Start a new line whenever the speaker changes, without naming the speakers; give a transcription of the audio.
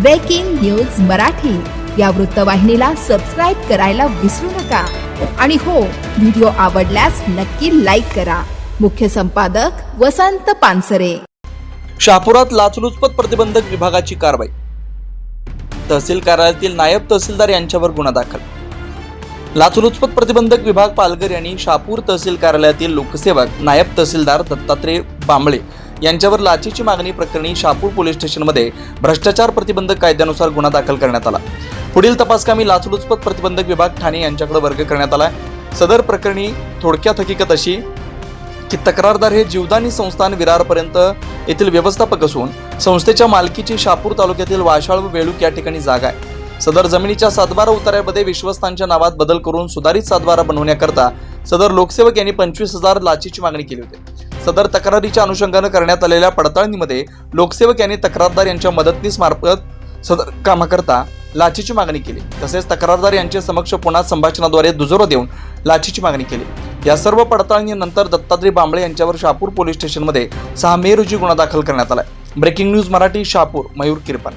Breaking news Marathi या वृत्तवाहिनीला subscribe करायला विसरू नका. आणि हो व्हिडिओ आवडल्यास नक्की लाईक करा. मुख्य संपादक वसंत पानसरे.
शहापुरात लाचलुचपत प्रतिबंधक विभागाची कारवाई. तहसील कार्यालयातील नायब तहसीलदार यांच्यावर गुन्हा दाखल. लाचलुचपत प्रतिबंधक विभाग पालघर यांनी शहापूर तहसील कार्यालयातील लोकसेवक नायब तहसीलदार दत्तात्रय बांबळे यांच्यावर लाचेची मागणी प्रकरणी शापूर पोलीस स्टेशनमध्ये भ्रष्टाचार प्रतिबंधक कायद्यानुसार गुन्हा दाखल करण्यात आला. पुढील तपासकामी लाचलुचपत प्रतिबंधक विभाग ठाणे यांच्याकडे वर्ग करण्यात आला सदर प्रकरणी थोडक्यात हकीकत अशी की तक्रारदार हे जीवदानी संस्थान विरारपर्यंत येथील व्यवस्थापक असून संस्थेच्या मालकीची शापूर तालुक्यातील वाशाळ व वेळूक या ठिकाणी जागा आहे. सदर जमिनीच्या सातबारा उतार्यामध्ये विश्वस्तांच्या नावात बदल करून सुधारित सातबारा बनवण्याकरता सदर लोकसेवक यांनी पंचवीस हजार लाचीची मागणी केली होती. सदर तक्रारीच्या अनुषंगानं करण्यात आलेल्या पडताळणीमध्ये लोकसेवक यांनी तक्रारदार यांच्या मदतनीस मार्फत सदर कामाकरता लाचीची मागणी केली. तसेच तक्रारदार यांचे समक्ष पुन्हा संभाषणाद्वारे दुजोरा देऊन लाचीची मागणी केली. या सर्व पडताळणीनंतर दत्तात्रय बांबळे यांच्यावर शहापूर पोलीस स्टेशनमध्ये सहा मे रोजी गुन्हा दाखल करण्यात आला ब्रेकिंग न्यूज मराठी शहापूर मयूर किरपण